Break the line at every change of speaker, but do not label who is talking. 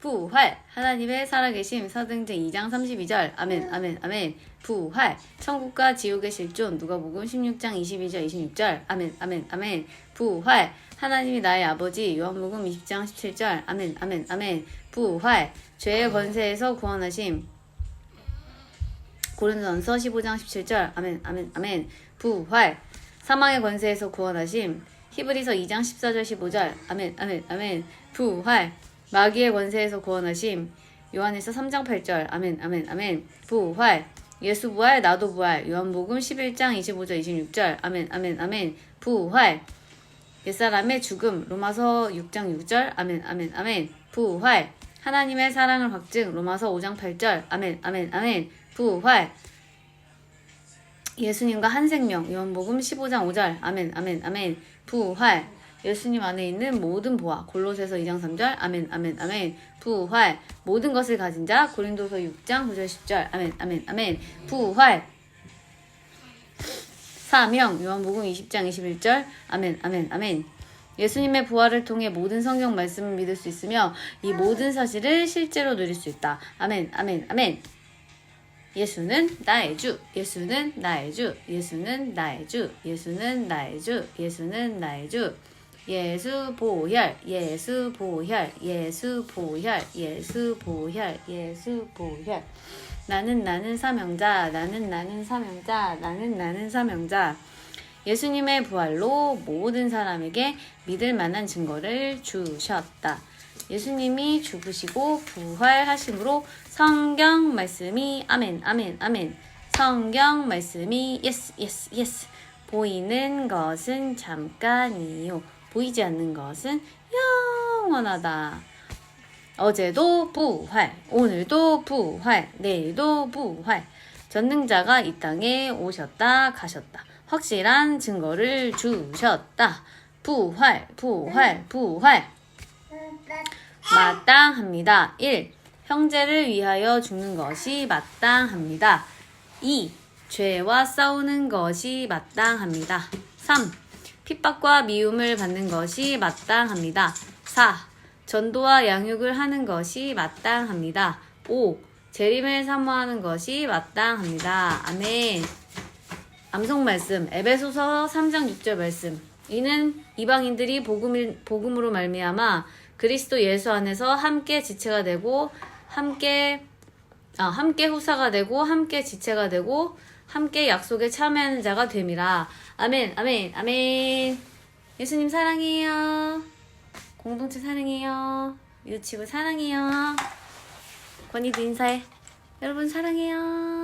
부활. 하나님의 살아계심 서등등 2장 32절. 아멘 아멘 아멘. 부활. 천국과 지옥의 실존. 누가복음 16장 22절 26절. 아멘 아멘 아멘. 부활. 하나님이 나의 아버지. 요한복음 20장 17절. 아멘 아멘 아멘. 부활. 죄의 권세에서 구원하심. 고린도전서 15장 17절. 아멘 아멘 아멘. 부활. 사망의 권세에서 구원하심. 히브리서 2장 14절 15절. 아멘 아멘 아멘. 부활 마귀의 권세에서 구원하심. 요한에서 3장 8절. 아멘 아멘 아멘. 부활. 예수 부활 나도 부활. 요한복음 11장 25절 26절. 아멘 아멘 아멘. 부활. 옛사람의 죽음. 로마서 6장 6절. 아멘 아멘 아멘. 부활. 하나님의 사랑을 확증. 로마서 5장 8절. 아멘 아멘 아멘. 부활. 예수님과 한 생명. 요한복음 15장 5절. 아멘 아멘 아멘. 부활 예수님 안에 있는 모든 보아 골로새서 2장 3절 아멘 아멘 아멘. 부활 모든 것을 가진 자 고린도서 6장 9절 10절 아멘 아멘 아멘. 부활. 사명 요한복음 20장 21절 아멘 아멘 아멘. 예수님의 부활을 통해 모든 성경 말씀을 믿을 수 있으며 이 모든 사실을 실제로 누릴 수 있다. 아멘 아멘 아멘. 예수는 나의 주, 예수는 나의 주, 예수는 나의 주, 예수는 나의 주, 예수는 나의 주. 예수 보혈, 예수 보혈, 예수 보혈, 예수 보혈, 예수 보혈. 나는 나는 사명자, 나는 나는 사명자, 나는 나는 사명자. 예수님의 부활로 모든 사람에게 믿을 만한 증거를 주셨다. 예수님이 죽으시고 부활하심으로 성경 말씀이 아멘 아멘 아멘 성경 말씀이 예스 예스 예스 보이는 것은 잠깐이요 보이지 않는 것은 영원하다 어제도 부활 오늘도 부활 내일도 부활 전능자가 이 땅에 오셨다 가셨다 확실한 증거를 주셨다 부활 부활 부활 마땅합니다. 1. 형제를 위하여 죽는 것이 마땅합니다. 2. 죄와 싸우는 것이 마땅합니다. 3. 핍박과 미움을 받는 것이 마땅합니다. 4. 전도와 양육을 하는 것이 마땅합니다. 5. 재림을 사모하는 것이 마땅합니다. 아멘. 암송 말씀 에베소서 3장 6절 말씀 이는 이방인들이 복음 복음으로 말미암아 그리스도 예수 안에서 함께 지체가 되고 함께 아, 함께 후사가 되고 함께 지체가 되고 함께 약속에 참여하는 자가 됨이라. 아멘 아멘 아멘. 예수님 사랑해요. 공동체 사랑해요. 유치부 사랑해요. 권희도 인사해. 여러분 사랑해요